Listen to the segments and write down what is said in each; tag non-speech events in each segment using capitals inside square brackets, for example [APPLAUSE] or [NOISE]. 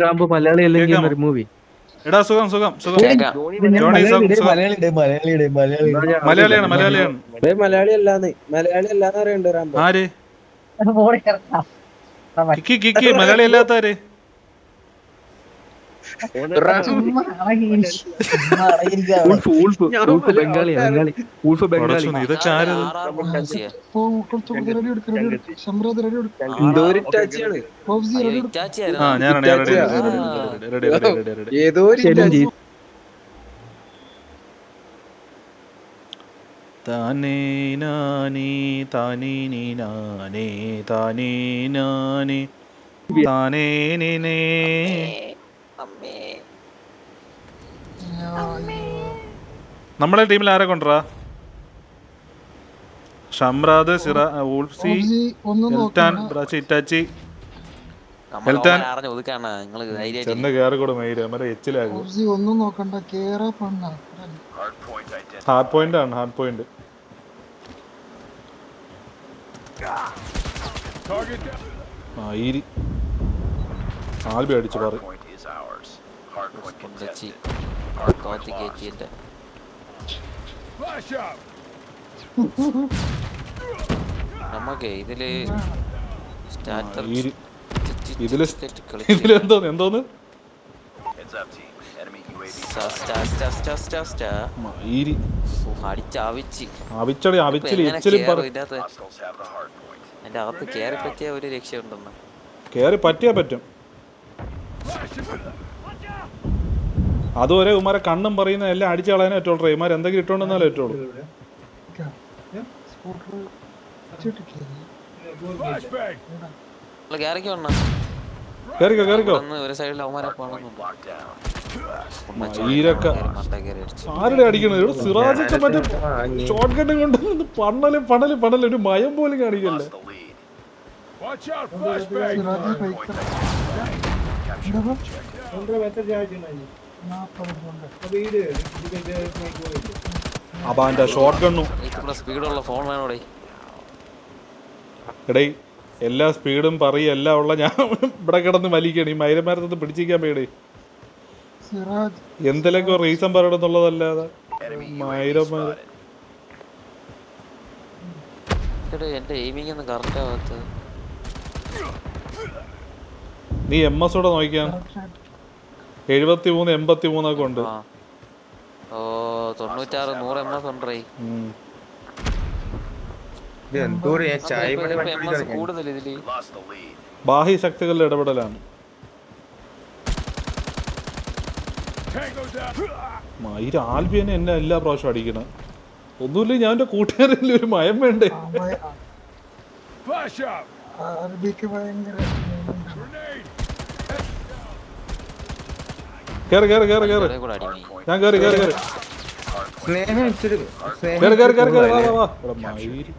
Rambo Malayali അല്ലെങ്കിൽ ഒരു movie എടാ സുഖം സുഖം സുഖം. മലയാളിയാണ് മലയാളിയാണ് മലയാളി അല്ലാന്ന് മലയാളി അല്ലാന്ന് അറിയണ്ട് റാംബോ ആര്? കിക്കി കിക്കി മലയാളി ഊൾഫ് ഊൾഫ് ബംഗാളി ബംഗാളി ഊൾഫ് ബംഗാളി. ഏതോ താനേ നാനേ താനേ നാനേ താനേ നാനേ താനേ നീനേ നമ്മളെ ടീമിൽ ആരെ കൊണ്ടുവരാ? ഷംറാദ് സിറ ഊൾഫി എൽറ്റാൻ ബ്രാച്ചി ഇറ്റാച്ചി ധൈര്യമായിട്ട് ചെന്ന് കയറിക്കൂടെ മയിൽ അമ്മ എച്ചിലാകും ഒന്നും നോക്കണ്ട. കേറ പണ്ണ. ഹാർഡ് പോയിന്റ് ആണ് ഹാർഡ് പോയിന്റ് ആൽബി അടിച്ചു പറ. മുണ്ടച്ചി to get you. ഇതിൽ ഇതിൽ അവിച്ചടി അവിച്ചിൽ എച്ചിലും പറ ഇതിന്റെ എന്റെ അകത്ത് കേറി പറ്റിയ ഒരു രക്ഷയുണ്ടെന്ന്. കേറി പറ്റിയാ പറ്റും. അതുവരെ ഉമാരെ കണ്ണും പറയുന്ന എല്ലാം അടിച്ചു കളയാനേ പറ്റുള്ളൂ ഇമാർ എന്തെങ്കിലും ഇട്ടോണ്ടെന്നാലേ പറ്റുള്ളൂ കേറിക്കോ ആരുടെ അടിക്കണത് ഇവിടെ സിറാജൊക്കെ മറ്റേ ഷോർട്ട് കട്ടും കൊണ്ട് പണ്ണൽ പണൽ പണൽ ഒരു മയം പോലും കാണിക്കല്ലേ സിറാജ് കൊണ്ട് അപ്പാന്റെ ഷോർട്ട് ഗണ്ണും സ്പീഡുള്ള ഫോൺ വേണോടെ. എടേ എല്ലാ സ്പീഡും പറയും എല്ലാം ഉള്ള ഞാൻ ഇവിടെ കിടന്ന് വലിക്കണം ഈ മൈരന്മാരത്ത് പിടിച്ചിരിക്കാൻ പേടേ. എന്തെങ്കിലും റീസൺ പറയണമെന്നുള്ളതല്ലാതെ. എന്റെ എയിമിംഗ് ഒന്നും കറക്റ്റ് ആവാത്തത്. നീ എം എസ് കൂടെ നോക്കിയാൽ എഴുപത്തി മൂന്ന് എൺപത്തി മൂന്നൊക്കെ ഉണ്ട് ആ ഓ തൊണ്ണൂറ്റാറ് നൂറ് എം എസ് ഉണ്ടേ ബാഹ്യ ശക്തികളുടെ ഇടപെടലാണ് മയിര് ആൽബിയനെ എന്നെ എല്ലാ പ്രാവശ്യം അടിക്കണം ഒന്നുമില്ല ഞാൻ എന്റെ കൂട്ടുകാരിൽ ഒരു മയം വേണ്ടേ ഭയങ്കര കേറ് കേറ് കേറ് കേറ് ഇവരെ കൂടെ അടിമി ഞാൻ കേറി കേറി കേറി സ്നേഹം ഇച്ചിരി സ്നേഹം കേറി കേറി കേറി ഇച്ചിരി കേറി വാ കൂടുതലല്ലേ? വാ വാ ഇവിടെ മയിര്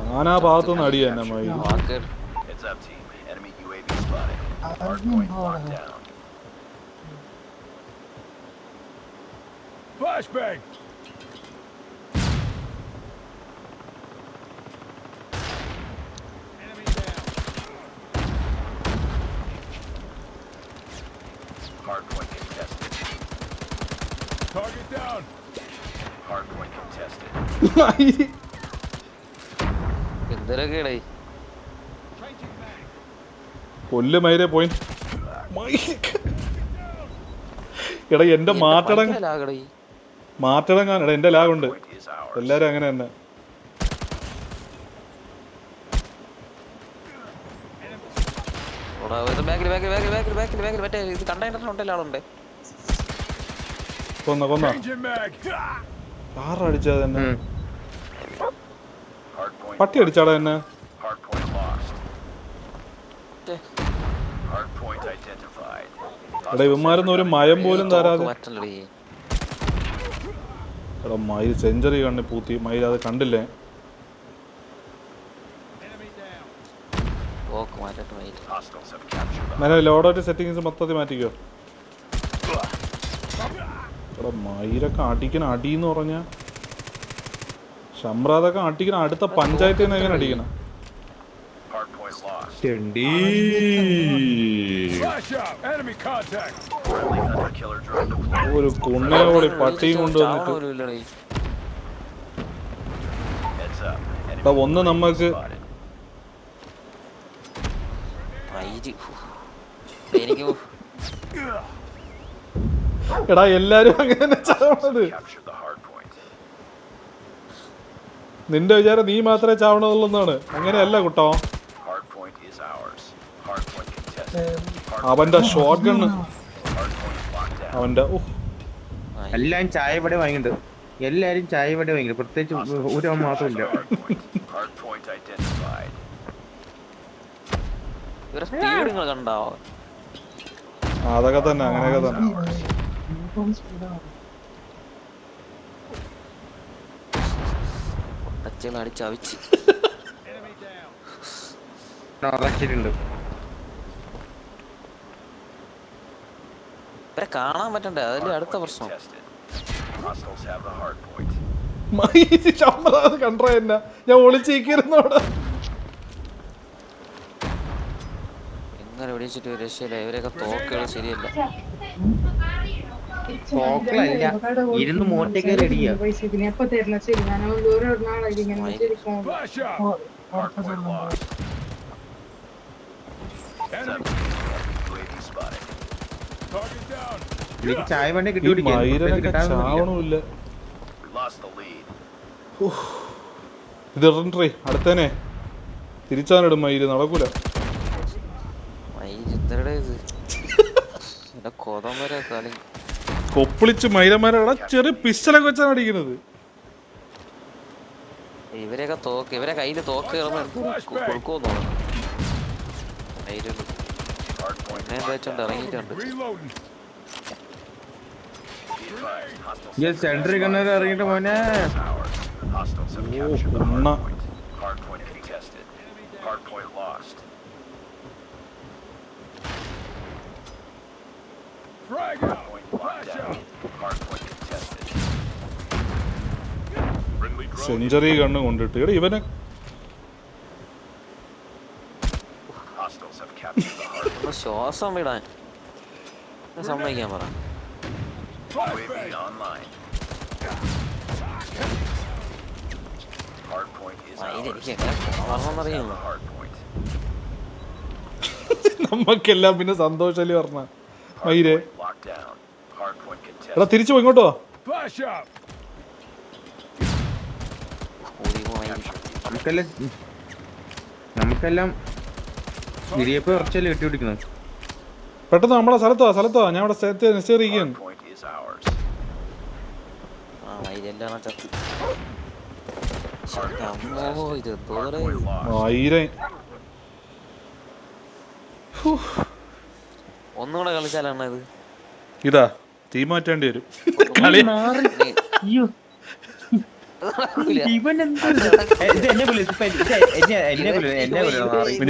നാനാ ഭാഗത്തുനിന്ന് അടിയ എന്നെ മയിര് വാക്ക് എന്തൊരൊക്കെയാടേ? കൊല്ല് മയിരെ പോയിന്റ് എടാ എന്റെ മാറ്റടം മാറ്റടങ്ങാണ് എടാ എന്റെ ലാഗുണ്ട്. എല്ലാരും അങ്ങനെ തന്നെ. കൊന്ന കൊന്ന. ബാക്കിൽ ബാക്കിൽ ബാക്കിൽ ബാക്കിൽ മറ്റേ ഇത് കണ്ടെയ്നറിന് ഉണ്ടല്ലോ ആളുണ്ട് കൊന്ന കൊന്ന ആറ് അടിച്ചാ തന്നെ ഉം. പട്ടി അടിച്ചാടാ എന്നെ. എടാ ഇവന്മാരൊന്നും ഒരു മയം പോലും തരാതെ. എടാ മയിൽ സെഞ്ചുറി കണ്ണി പൂത്തി. മയിൽ അത് കണ്ടില്ലേ? ഞാൻ ലോഡോട്ട് സെറ്റിങ്സ് മൊത്തത്തിൽ മാറ്റിക്കോ. എടാ മയിലൊക്കെ അടിക്കണ അടി എന്ന് ഷംറാദൊക്കെ അടിക്കണ അടുത്ത പഞ്ചായത്തിൽ നിന്ന് എങ്ങനെ അടിക്കണം? ഒരു കുണ്ണയോടെ പട്ടിയും കൊണ്ടുവന്നിട്ട്. ഒന്ന് നമ്മക്ക് എടാ എല്ലാരും അങ്ങനെ നിന്റെ വിചാരം നീ മാത്രമേ ചാവണതുള്ളൊന്നാണ്. അങ്ങനെയല്ല കുട്ടോ. അവന്റെ ഷോട്ട് ഗണ് അവന്റെ എല്ലാം എല്ലാരും ചായ ഇവിടെ വാങ്ങിയിട്ടുണ്ട്. എല്ലാരും ചായ ഇവിടെ വാങ്ങിയിട്ടുണ്ട്. പ്രത്യേകിച്ച് ഒരു മാത്രമില്ല. അതൊക്കെ തന്നെ അങ്ങനെയൊക്കെ തന്നെ. അച്ഛൻ അടിച്ച് [LAUGHS] അവിച്ച് ഉറച്ചിട്ടുണ്ട് ഇവരെ കാണാൻ പറ്റണ്ടേ? അതല്ലേ അടുത്ത പ്രശ്നം. കണ്ടോ എന്നെ ഞാൻ വെടിച്ചിട്ട് ഒരു രക്ഷയില്ല? ഇവരെയൊക്കെ തോക്കുകൾ ശരിയല്ല. ഇരുന്ന് മോട്ടേക്ക് റെഡിയാ. എപ്പോ തരില്ല ശരി ഞാൻ ഇങ്ങനെ ശരിക്കും എനിക്ക് ചായ വേണ്ടി കിട്ടി ഇത് അടുത്തനെ. തിരിച്ചാനിടും മയിൽ നടക്കൂല. മയിൽ എന്തരടെ ഇത്. കൊതം വരെ കളി. കൊപ്പിളിച്ച് മൈരന്മാരെടാ ചെറിയ പിസ്റ്റലൊക്കെ വെച്ചാണ് അടിക്കുന്നത്. ഇവരെയൊക്കെ തോക്ക് ഇവരെ കയ്യിൽ തോക്ക് കൊടുക്കുമെന്ന് തോന്നുന്നു ഇറങ്ങിയിട്ടുണ്ട്. സെന്ററിൽ കണ്ണൂർ ഇറങ്ങിയിട്ട് മോനെ. ഉണ്ണ. സെഞ്ചുറി കണ്ണ് കൊണ്ടിട്ട്. എടാ ഇവനെ ശ്വാസം വിടാൻ. സമ്മതിക്കാൻ പറ. [LAUGHS] നമ്മക്കെല്ലാം പിന്നെ സന്തോഷല്ലേ പറഞ്ഞ? മയിരെ. എടാ തിരിച്ചു പോ ഇങ്ങോട്ടോ നമുക്കെല്ലാം നമുക്കെല്ലാം ഇടിയപ്പ് കുറച്ചല്ലേ പിടിക്കുന്നത് പെട്ടെന്ന് നമ്മളെ സ്ഥലത്തോ സ്ഥലത്തോ ഞാൻ അവിടെ സ്ഥലത്ത് എന്തോരെ ആയിരം ഒന്നുകൂടെ കളിച്ചാലാണ് ഇത്? ഇതാ. ടീം മാറ്റേണ്ടി വരും. കളി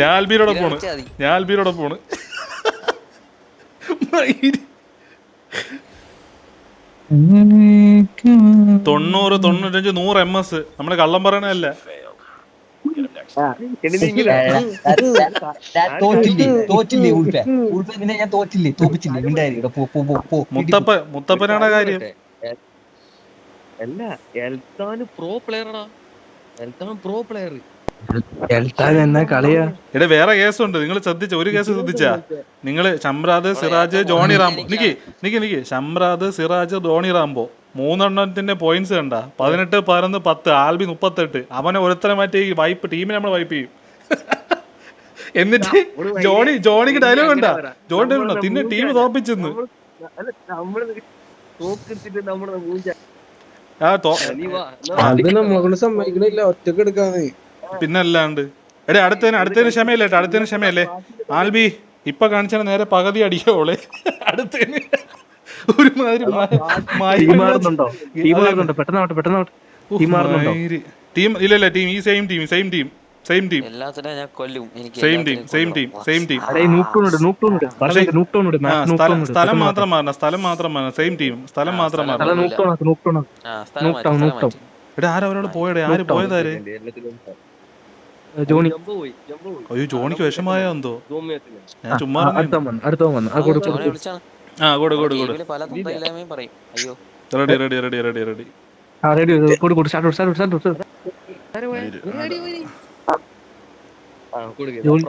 ഞാൻ ആൽബീരോടെ പോണ്. ഞാൻ ആൽബീരോടെ പോണ്. തൊണ്ണൂറ് തൊണ്ണൂറ്റഞ്ച് നൂറ് എം എസ് നമ്മൾ കള്ളം പറയണല്ല തോറ്റില്ലേ? തോറ്റില്ലേ ഉൾപ്പെ? ഉൾപ്പെ നിന്നെ ഞാൻ തോറ്റില്ലേ? തോപ്പിച്ചില്ലേ? മുത്തപ്പ മുത്തപ്പനാണ് കാര്യം? അല്ല പ്രോ പ്ലെയറാ എൽത്താൻ പ്രോ പ്ലെയർ എന്നാ കളിയാ? ഇവിടെ വേറെ കേസുണ്ട്. നിങ്ങൾ ശ്രദ്ധിച്ച? ഒരു കേസ് ശ്രദ്ധിച്ചാ? നിങ്ങൾ ശംറാദ് സിറാജ് ജോണി റാംബോ. നിക്ക് നിക്ക് നിക്ക്. ശംറാദ് സിറാജ് ധോണി റാംബോ. മൂന്നെണ്ണത്തിന്റെ പോയിന്റ്സ് കണ്ട. പതിനെട്ട് പതിനൊന്ന് പത്ത് ആൽബി മുപ്പത്തെട്ട്. അവനെ ഒരുത്തരം മാറ്റി വൈപ്പ് ടീമിനെ നമ്മൾ വൈപ്പ് ചെയ്യും. എന്നിട്ട് ജോണി ജോണിക്ക് ഡയലോഗ് ഉണ്ടാ ജോണി ഡയലോഗ് ഉണ്ടോ പിന്നെ ടീം തോപ്പിച്ചെന്ന്. ആ തോ നീ വാ അത് നമ്മളെ സമ്മതിക്കണില്ല. ഒറ്റയ്ക്ക് എടുക്കാന്ന് പിന്നല്ലാണ്ട്. എടേ അടുത്തതിന് അടുത്തതിന് ക്ഷമയല്ലേ അടുത്തതിന് ക്ഷമയല്ലേ. ആൽബി ഇപ്പൊ കാണിച്ചാൽ നേരെ പകുതി അടിക്കോളെ അടുത്തതിന് ഒരുമാതിരി ടീം മാറുന്നുണ്ടോ? ടീം മാറുന്നുണ്ടോ? പെട്ടെന്നാവട്ടെ പെട്ടെന്നാവട്ടെ ടീം മാറുന്നുണ്ടോ? ടീം ഇല്ല ഇല്ല ടീം ഈ same team same team same team. ഞാൻ കൊല്ലും. എനിക്ക് same team same team same team. അടേ പക്ഷേ സ്ഥലം മാത്രം മാറണം സ്ഥലം മാത്രം മാറണം സെയിം ടീം സ്ഥലം മാത്രം മാറണം. നൂക്ടോണാക്ക് നൂക്ടോണാക്ക് സ്ഥലം എടാ ആരവരോട് പോയടേ? ആര് പോയതാര്? ജോണി. അയ്യോ ജോണിക്ക് വിഷമായ എന്തോ? ഞാൻ ചുമ്മാ ആ കൊടു കൊടു കൊടു. Ready ready ready ready ready. ആ റെഡി കൊടു കൊടു സ്റ്റാർട്ട് സ്റ്റാർട്ട് സ്റ്റാർട്ട് ജോണി.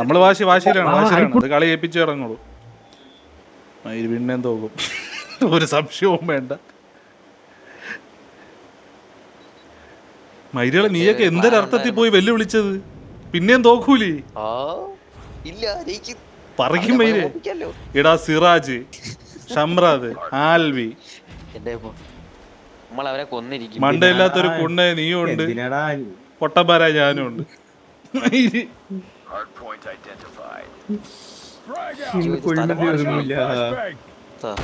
നമ്മൾ വാശി വാശിയിലാണ് വാശിയിലാണ്. അത് കളി ഏൽപ്പിച്ചു ഇറങ്ങുള്ളൂ. പിന്നെ തോക്കും ഒരു സംശയവും വേണ്ട. മൈരകളെ നീയൊക്കെ എന്തൊരർത്ഥത്തിൽ പോയി വെല്ലുവിളിച്ചത്? പിന്നെയും തോക്കൂലേ. ആ ഇല്ല എനിക്ക് പറയും മൈരേ. എടാ സിറാജ് ഷംറാദ് ആൽവി. എന്റെ നമ്മൾ അവരെ കൊന്നിരിക്കും. മണ്ടയില്ലാത്തൊരു കുണ്ണ നീയും ഉണ്ട്. പൊട്ടപ്പാര ഞാനും ഉണ്ട്. മയിൽ ഇന്ന് കൊള്ളുന്നത് ഒന്നുമില്ല ത-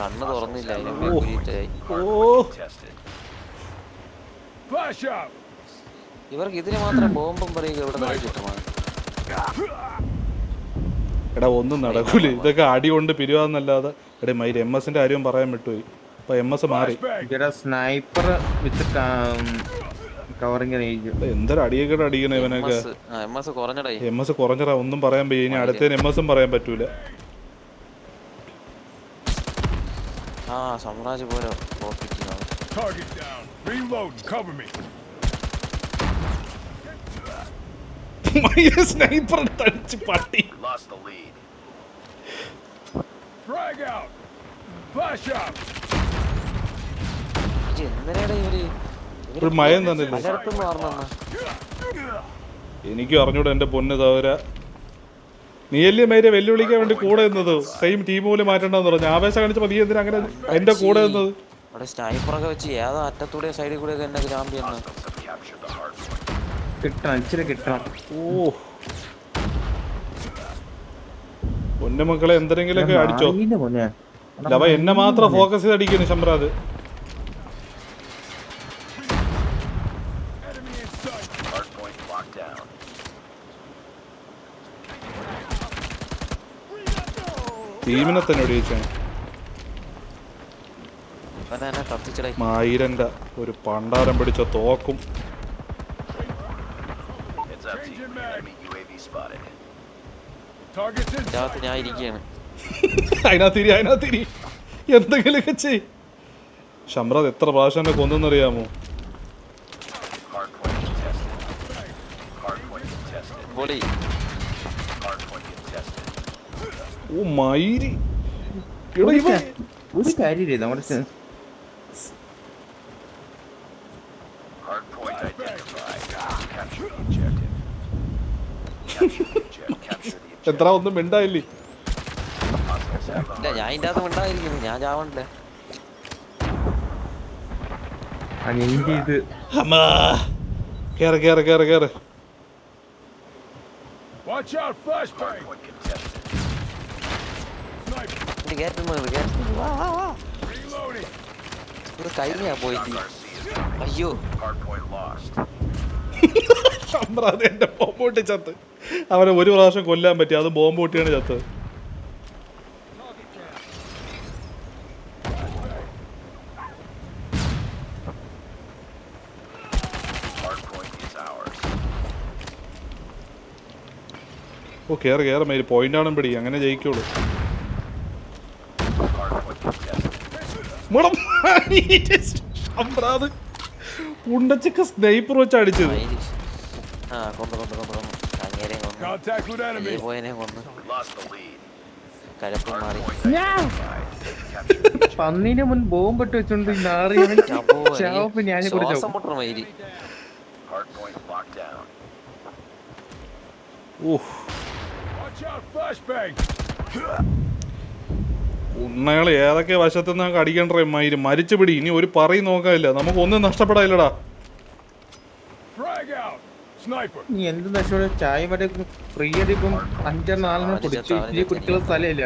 കണ്ണ് തുറന്നില്ല. ഓ ഇവർക്ക് ഇതിന് മാത്രം ബോംബും പറയുക ഇവിടെ നിന്ന് എടാ ഒന്നും നടക്കൂല. ഇതൊക്കെ അടി കൊണ്ട് പിരിവാന്നല്ലാതെ. എടേ മൈര് എം എസിന്റെ കാര്യം പറയാൻ വിട്ടുപോയി. അപ്പൊ എം എസ് മാറി സ്നൈപ്പർ വിത്ത് കവറിംഗ് റേഞ്ച് എന്തൊരു അടിയൊക്കെ അടിക്കണേ ഇവനൊക്കെ. എം എസ് കുറഞ്ഞടേ ഒന്നും പറയാൻ പയ്യ ഇനി അടുത്തതിന് എം എസും പറയാൻ പറ്റൂല. ആ സാമ്രാജ്യ പോലെ ഓർപ്പിക്കുന്നു Target down. Reloading. Cover me. Sniper തടിച്ച് പട്ടി Frag out. Flash out. എന്തിനാടാ ഇവർ ഒരു മയം തന്നില്ല പലയിടത്തും മാറണമെന്ന് എനിക്കും അറിഞ്ഞൂടെ എന്റെ പൊന്ന് തവര നീയല്ലേ മേരെ വെല്ലുവിളിക്കാൻ വേണ്ടി കൂടെ നിന്നത്? സെയിം ടീം പോലും മാറ്റണ്ടെന്ന് പറഞ്ഞു. ആവേശം കാണിച്ച നീ എന്തിനാ അങ്ങനെ എന്റെ കൂടെ നിന്നത്? അവിടെ സ്നൈപ്പറൊക്കെ വെച്ച് ഏതാ അറ്റത്തൂടെ സൈഡിൽ കൂടെ എന്നെ ഗ്രാമ്പി എന്ന്. കിട്ടണം ഇച്ചിരി കിട്ടണം. ഓ. പൊന്നു മക്കളെ എന്തെങ്കിലുമൊക്കെ അടിച്ചോ. ലവ എന്നെ മാത്രം ഫോക്കസ് ചെയ്ത് അടിക്കുന്നു ശംറാദ്. ടീമിനെ തന്നെ കത്തിച്ചടേ മായിരന്റെ ഒരു പണ്ടാരം പിടിച്ച തോക്കും. ഞാൻ ഇരിക്കുകയാണ്. അതിനകത്തിരി അതിനകത്തിരി. എന്തെങ്കിലുമൊക്കെ ചെയ്. ഷംറാദ് എത്ര പ്രാവശ്യം എന്നെ കൊന്നെന്നറിയാമോ പൊളി ഓ മയിരി എടാ ഇവൻ ഒരു കാര്യമില്ല നമ്മുടെ എത്ര ഒന്നും മിണ്ടായില്ലേ? ഇല്ല ഞാൻ ഇതിന്റെ അകത്ത് ഞാൻ ചാവണ്ടേ. ആ എന്റെ ഇത് അമ്മാ. കേറ് കേറ് കേറ് കേറ്. Watch out. Flashbang. Sniper. ഇത് കയറ്റുന്നത് കയറ്റുന്നത് വാ വാ വാ Reloading. ഇത് കഴിഞ്ഞാ പോയിട്ട് അയ്യോ. ഷംറാദ് എന്റെ ബോംബ് പൊട്ടി ചത്ത്. അവനെ ഒരു പ്രാവശ്യം കൊല്ലാൻ പറ്റി അത് ബോംബ് പൊട്ടിയാണ് ചത്ത്. ഓ കേറ് കേറ മേരി. പോയിന്റ് ആണ് പിടി അങ്ങനെ ജയിക്കുള്ളൂ. മുടം. ഷംറാദ് ഉണ്ടച്ചക്ക സ്നൈപ്പർ വെച്ച് അടിച്ചത്. ആ കൊന്നു കൊന്നു കൊന്നു കൊന്നു. അങ്ങേരെ കൊന്നു. പോയനെ കൊന്നു. കഴപ്പം മാറി. പന്നീനെ മുൻ ബോംബിട്ട് വെച്ചോണ്ട് നാറി ചാപ്പോ, ചാവപ്പ് ഞാൻ ശ്വാസം കുടിച്ചു മുട്ടണ മയിൽ ഊഹ് Watch out. Flashbang. ഉണ്ണകളെ ഏതൊക്കെ വശത്ത് നിന്ന് അടിക്കണ്ടേ മയിര് മരിച്ചു പിടി. ഇനി ഒരു പറ നോക്കാനില്ല. നമുക്ക് ഒന്നും നഷ്ടപ്പെടാനില്ലടാ. നീ എന്ത് ചായ വരെ ഫ്രീ ആയിട്ട് ഇപ്പം നാലെണ്ണം കുടിച്ചു സ്ഥലമില്ല.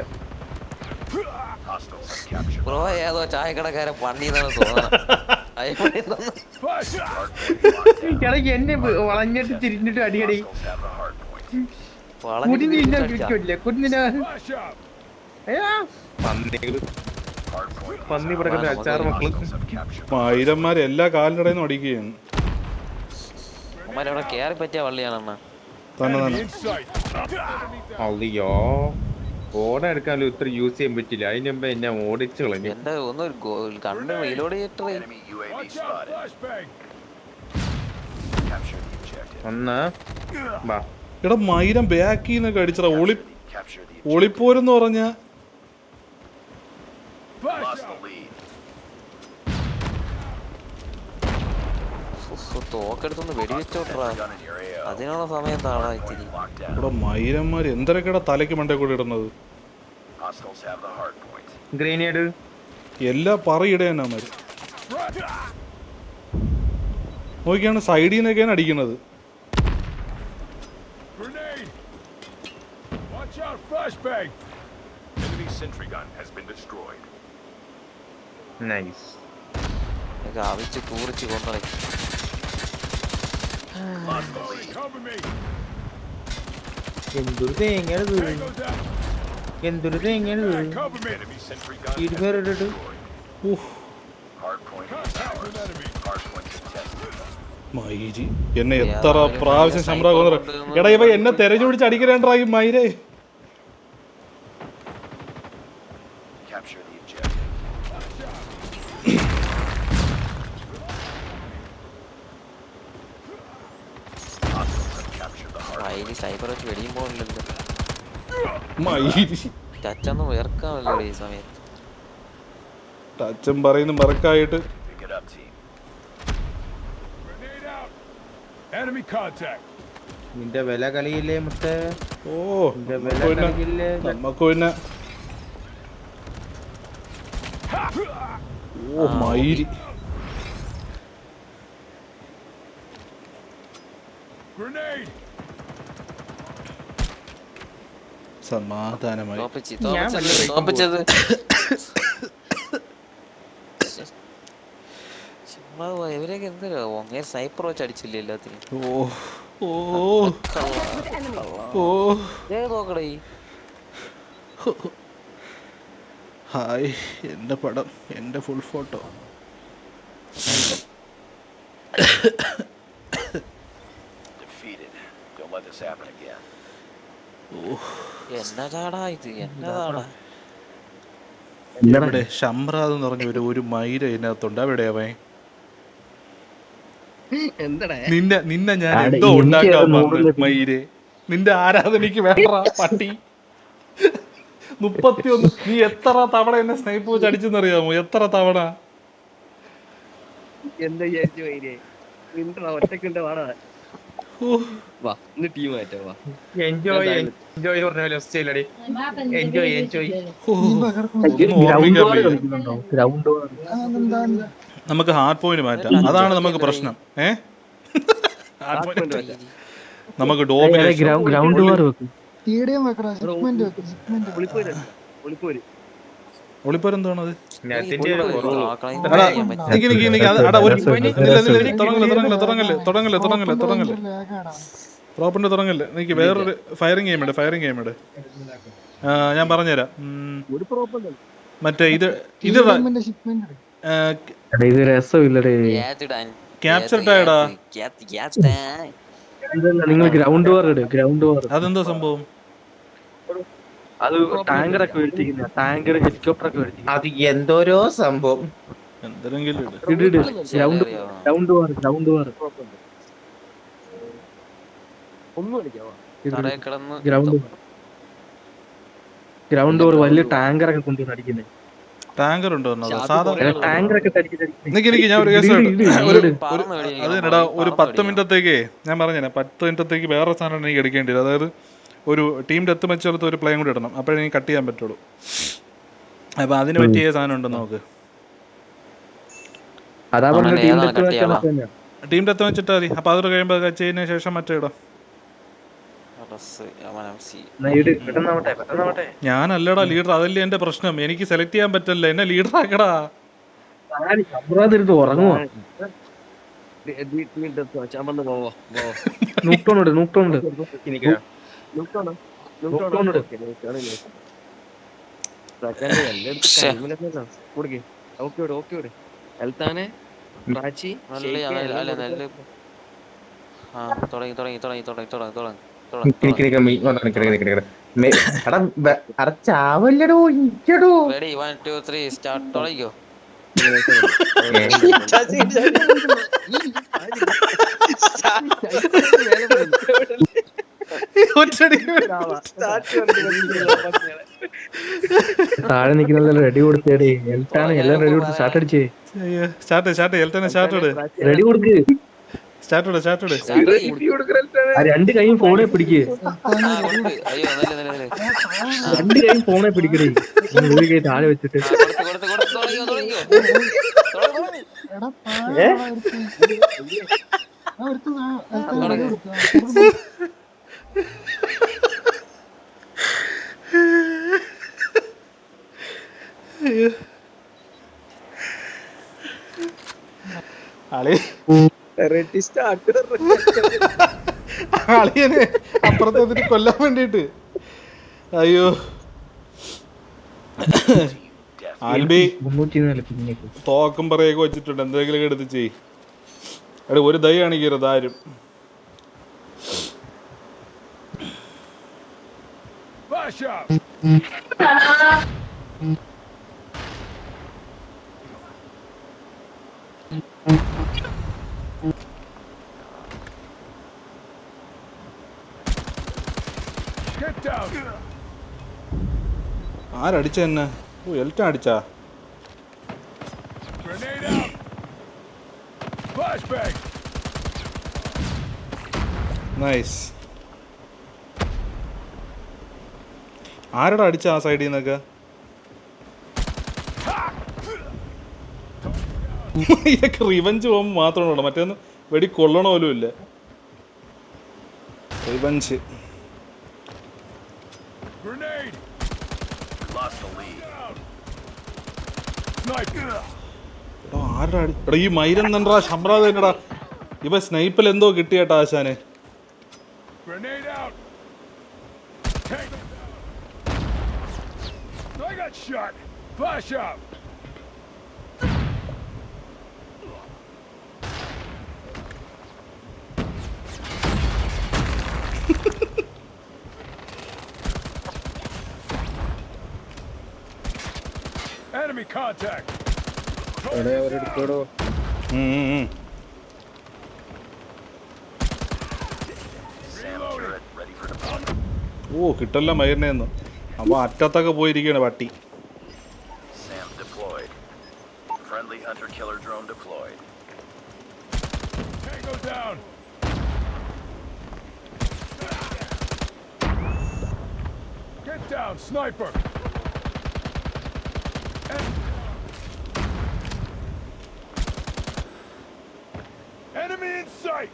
ബ്രോ ഏതോ ചായക്കടക്കാരെ [LAUGHS] എന്നെ വളഞ്ഞിട്ട് തിരിഞ്ഞിട്ട് അടിയടി. വളഞ്ഞിട്ട് കുടിഞ്ഞില്ല പന്നി പറക്കുന്ന അച്ചാറ് മക്കൾ. മൈരന്മാര് എല്ലാ കാലിനടയും നിന്ന് അടിക്കുകയാണ് കേറി പറ്റിയ വള്ളിയാണെന്നാ തന്നെ തന്നെ. എടുക്കാനും ഇത്ര യൂസ് ചെയ്യാൻ പറ്റില്ല. അതിന് മുമ്പ് എന്നെ ഓടിച്ചു കളഞ്ഞു. എന്റെ റീലോഡ് ചെയ്തിട്ട്. ഒന്ന്. എടാ മൈരം ബാക്കിൽ നിന്നൊക്കെ അടിച്ചടാ ഒളി ഒളിപ്പോരെന്ന് പറഞ്ഞ Flash out. തോക്കെടുത്തൊന്ന് വെടിവെച്ചോട്ടാ അതിനുള്ള സമയത്താണ് ഇത്തിരി. ഇവിടെ മൈരന്മാര് എന്തരക്കട തലയ്ക്ക് മണ്ടേ കൂടെ ഇടുന്നത്? ഗ്രേനേഡ് എല്ലാ പറയിടയന്മാര് നോക്കിയാണ് സൈഡിൽ നിന്നൊക്കെയാണ് അടിക്കുന്നത്. Flashbang. Enemy sentry gun has been destroyed. Nice ആവിച്ച് തൂറിച്ച് കൊന്നിറക്കി Cover me. എന്തൊരു തേങ്ങയാണ്. എന്തൊരു തേങ്ങയാണ് Contact with എന്നെ എത്ര പ്രാവശ്യം എടാ ഇവ എന്നെ തെരഞ്ഞു പിടിച്ച് അടിക്കലേണ്ടായി ഈ മൈരേ അതിൽ സൈബർ വെച്ച് വെടിയും പോകില്ലല്ലോ ടച്ചൊന്നും വേർക്കാമല്ലോ ഈ സമയത്ത്. ടച്ചും പറയുന്നു മറക്കായിട്ട്. Grenade out. Enemy contact. നിന്റെ വില കളിയില്ലേ മുത്തേ? ഓ വില നമുക്ക് പിന്നെ കളിയില്ലേ? നമുക്ക് പിന്നെ ഓ മൈരി. Grenade. സമാധാനമായി. തോപ്പിച്ചത്. ഇവരൊക്കെ സൈപ്പർ വെച്ച് അടിച്ചില്ലേ എല്ലാത്തിനും? ഓ ഓ. ഓ. ഏ നോക്കടേ? ഹായ് എന്റെ പടം എന്റെ ഫുൾ ഫോട്ടോ. എന്നതാടാ ഇത്? എന്നതാടാ? ഇവിടെ ഷംറാദ് എന്ന് പറഞ്ഞ ഒരു ഒരു മൈര ഇതിനകത്തുണ്ട്. അവിടെ അവൻ എന്തടാ? നിന്നെ നിന്നെ ഞാൻ എന്തോ ഉണ്ടാക്കാൻ പറഞ്ഞു നിന്റെ ആരാധനയ്ക്ക് വേണ്ട പട്ടി. മുപ്പത്തിയൊന്ന് നീ എത്ര തവണ എന്നെ സ്നൈപ്പ് വെച്ച് അടിച്ചെന്നറിയാമോ? എത്ര തവണ? എന്താ വിചാരിച്ചു വൈരേ നിന്റെ ഒറ്റക്കുണ്ട് വാടാ. വാ ഇന്ന് ടീം മാറ്റാ വാ. എൻജോയ് എൻജോയ് പറഞ്ഞ പോലെ ഒച്ചയില്ലടി എൻജോയ് എൻജോയ് നമുക്ക് ഹാർഡ് പോയിന്റ് മാറ്റാം. അതാണ് നമുക്ക് പ്രശ്നം. ഏ? നമുക്ക് ഗ്രൗണ്ട് വാർ നിക്ക് പ്രോപ്പറിന്റെ തുടങ്ങല്ലേ എനിക്ക് വേറൊരു ഫയറിംഗ് ഗെയിം ഉണ്ട് ഫയറിംഗ് ഗെയിം ഉണ്ട് ആ, ഞാൻ പറഞ്ഞുതരാം. മറ്റേ ഇത് ഇത് ക്യാപ്ചർ ടയർഡാ നിങ്ങൾ ഗ്രൗണ്ട് വാർ ഇട് ഗ്രൗണ്ട് വാർ അതെന്താ സംഭവം? അത് ടാങ്കറൊക്കെ വരുത്തിക്കുന്ന ടാങ്കർ ഹെലികോപ്റ്റർ ഒക്കെ വരുത്തി അത് എന്തോരോ സംഭവം. ഗ്രൗണ്ട് വലിയ ടാങ്കറൊക്കെ കൊണ്ടുവന്ന് അടിക്കുന്നേ. ടാങ്കർ ഉണ്ടോ ഞാൻ ഒരു കേസ് അത് ഒരു പത്ത് മിനിറ്റത്തേക്ക് ഞാൻ പറഞ്ഞേ പത്ത് മിനിറ്റത്തേക്ക് വേറെ സാധനം എനിക്ക് എടുക്കേണ്ടി വരും. അതായത് ഒരു ടീം ഡെത്ത് മെച്ചോലത്ത് ഒരു പ്ലേയും കൂടി ഇടണം അപ്പോഴേ കട്ട് ചെയ്യാൻ പറ്റുള്ളൂ അപ്പൊ അതിന് പറ്റിയ സാധനം ഉണ്ടോ നമുക്ക് അതാ പറഞ്ഞ ടീം ഡെത്ത് വെച്ചിട്ടാ മതി അപ്പൊ അത് കഴിയുമ്പോൾ ചെയ്യുന്ന ശേഷം മറ്റേ ഇടാം ഞാനല്ലടാ ലീഡർ അതല്ലേ എന്റെ പ്രശ്നം എനിക്ക് സെലക്ട് ചെയ്യാൻ പറ്റല്ല എന്നെ ലീഡർ ആക്കടാ ഉറങ്ങുവാ നൂറ്റോണുണ്ട് സെക്കൻഡ് എല്ലാം എടുത്ത് ശ്ശെ. കൈമിലല്ലോ കൊടുക്ക് ഓക്കെ വിട് ഓക്കെ വിട് എൽത്താനെ പ്രാച്ചി നല്ല ഷെയ്ക്ക് നല്ല എല്ലാം നല്ല കൊടുക്ക്. നല്ല ആ തുടങ്ങി തുടങ്ങി തുടങ്ങി തുടങ്ങി തുടങ്ങി തുടങ്ങി നിക്ക് നിക്ക് നിക്ക് മീ- വന്നോ, നിക്ക് നിക്ക് നിക്ക് നിക്ക്. മേ- എടാ ബ- എടാ ചാവല്ലടോ ഇരിക്കടോ ready one two three start തുടങ്ങിക്കോ ഒറ്റടി [LAUGHS] താഴെ നിൽക്കുന്ന റെഡി കൊടുത്തേടി. എൽട്ടാണ് എല്ലാം റെഡി കൊടുത്ത് സ്റ്റാർട്ട് അടിച്ചേ. സ്റ്റാർട്ട് സ്റ്റാർട്ട് എൽട്ടാണ് സ്റ്റാർട്ട് ഇട്. റെഡി കൊടുക്ക്. സ്റ്റാർട്ട് ഇട് സ്റ്റാർട്ട് ഇട്. രണ്ട് കൈയും ഫോണെ പിടിക്ക്. രണ്ട് കൈയും ഫോണെ പിടിക്കടി. ഒരു കൈ താഴെ വെച്ചിട്ട്. ആ, അളിയനെ അപ്പുറത്തെ എന്നിട്ട് കൊല്ലാൻ വേണ്ടിട്ട് അയ്യോ. ആൽബി തോക്കും പറയൊക്കെ വെച്ചിട്ടുണ്ട്. എന്തെങ്കിലും എടുത്ത് ചെയ് ഒരു ദയ കാണിക്കരുത് ആരും. Flash up! Get ആരടിച്ച എന്നെ ഓ എൽറ്റ അടിച്ചാ! നൈസ് ആരടാ അടിച്ച ആ സൈഡിൽ നിന്നൊക്കെ ഇതൊക്കെ റിവഞ്ച് പോകുമ്പോൾ മാത്രമേ ഉള്ളൂ മറ്റേന്ന് വെടി കൊള്ളണ പോലും ഇല്ല. റിവഞ്ച് ആരടാ ഈ മൈരം തന്നെടാ തന്നെടാ ഇവ സ്നൈപ്പിൽ എന്തോ കിട്ടിയേട്ടാ ആശാന് Grenade out! Tango down! I shot! Flash up! [LAUGHS] Enemy contact! ഉം. Reloading! ഓ കിട്ടല്ല മൈറിനെന്ന് അപ്പൊ അറ്റത്തൊക്കെ പോയിരിക്കുകയാണ് പട്ടി Friendly hunter-killer drone deployed. Tango down! Get down, sniper! En- Enemy in sight!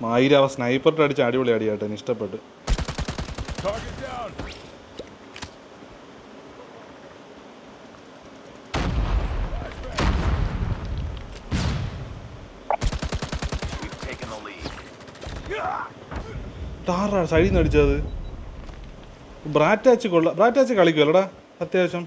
മായിര അവ സ്നൈപ്പറിട്ട് അടിച്ച് അടിപൊളി അടിയാട്ടെ എനിക്ക് ഇഷ്ടപ്പെട്ടു ആറാ സൈഡിൽ നിന്ന് അടിച്ചത് ബ്രാറ്റാച്ച് കൊള്ള ബ്രാറ്റാച്ച് കളിക്കുമല്ലോടാ അത്യാവശ്യം!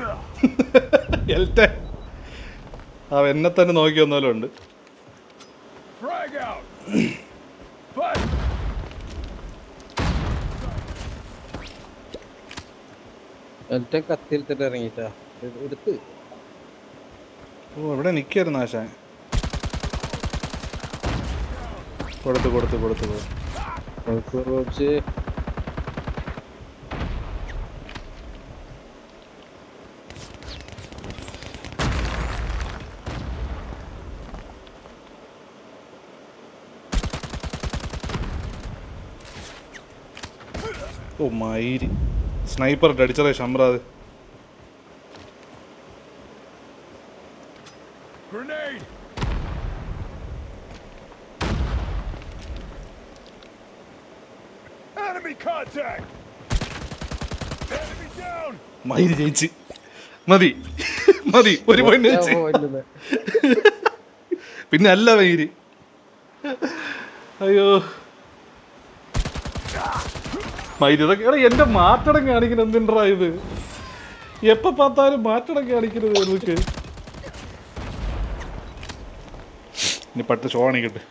[LAUGHS] എൽറ്റ അവ എന്നെ തന്നെ നോക്കി വന്നാലും ഉണ്ട്! ഒറ്റ [CLEARS THROAT] കത്തിരുത്തിട്ട് ഇറങ്ങിട്ടാ എടുത്ത്. ഓ ഇവിടെ നിൽക്കായിരുന്നു ആശാൻ. കൊടുത്തു കൊടുത്തു കൊടുത്തു കൊടുത്തു. ഓ മയിരി. സ്നൈപ്പർ അടിച്ചതേ അടിച്ചറേ ഷംറാദ്! മയിരി ജയിച്ച്. മതി. മതി. ഒരു പോയിന്റ് ജയിച്ച്. പിന്നെ അല്ല മയിരി. അയ്യോ. മൈരി ഇതൊക്കെ എടാ എന്റെ മാറ്റടം കാണിക്കുന്നത് എന്തിന്റെ ഇത്? എപ്പോൾ பார்த்தாலும் മാറ്റടം കാണിക്കരുത് ഇവർക്ക്. ഇനി പട്ട് ഷോ കാണിക്കട്ടെ.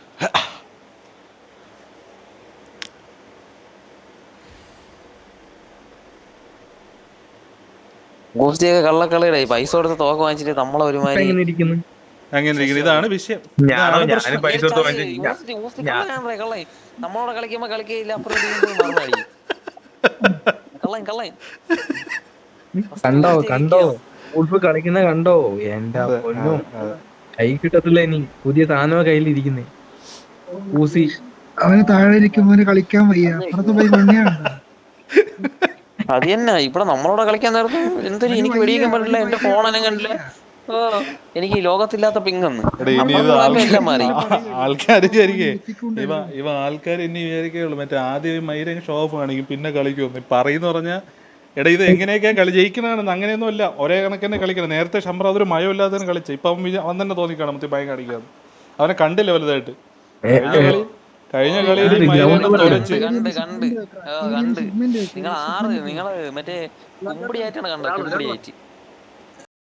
ഗോസ്റ്റിയൊക്കെ പൈസ കൊടുത്ത് തോക്ക് വാങ്ങിച്ചിട്ട് നമ്മളെ ഒരുമാതിരി അങ്ങനെ ഇതാണ് വിഷയം. നമ്മളോട് കളിക്കുമ്പോ കളിക്കില്ല അപ്പുറം കള്ളൻ കള്ളൻ. [LAUGHS] കണ്ടോ കണ്ടോ? ഉൾഫ് കളിക്കുന്ന കണ്ടോ? എന്റെ പൊന്നും. കൈ കിട്ടത്തില്ല ഇനി. പുതിയ സാധനമോ കയ്യിലിരിക്കുന്നേ. ഊസി. അവന് താഴെ ഇരിക്കുമ്പോ കളിക്കാൻ വയ്യ. അപ്പുറത്ത് പോയി പണിയാണ് അത് തന്നെ. ഇവിടെ നമ്മളോട് കളിക്കാൻ നേരത്ത് എന്തൊരു എനിക്ക് വെടിയിക്കാൻ പറ്റില്ല എന്റെ ഫോണെല്ലാം കണ്ടില്ല? എനിക്ക് ഈ ലോകത്തില്ലാത്ത എല്ലാം മാറി ആൾക്കാർ വിചാരിക്കേ ഇവ ഇവ ആൾക്കാർ ഇനി വിചാരിക്കുള്ളൂ മറ്റേ ആദ്യം മൈരങ്ങ് ഷോ ഓഫ് കാണിക്കും പിന്നെ കളിക്കുമെന്ന് പറയുന്ന പറഞ്ഞ എടാ ഇത് എങ്ങനെയൊക്കെയാ കളി ജയിക്കണാണെന്ന് അങ്ങനെയൊന്നും അല്ല ഒരേ കണക്കന്നെ കളിക്കണം നേരത്തെ ശമ്പ്ര അതൊരു മയമില്ലാതെ തന്നെ കളിച്ചു ഇപ്പൊ അവൻ തന്നെ തോന്നിക്കാണ് മറ്റേ ഭയം കാണിക്കാന്ന് അവനെ കണ്ടില്ല വലുതായിട്ട് കഴിഞ്ഞ കളി കളിയിൽ കണ്ട് കണ്ട് കണ്ട് നിങ്ങൾ ആറ് നിങ്ങൾ മറ്റേ കുമ്പടിയായിട്ടാണ് കണ്ടത് കുമ്പടിയായിട്ട്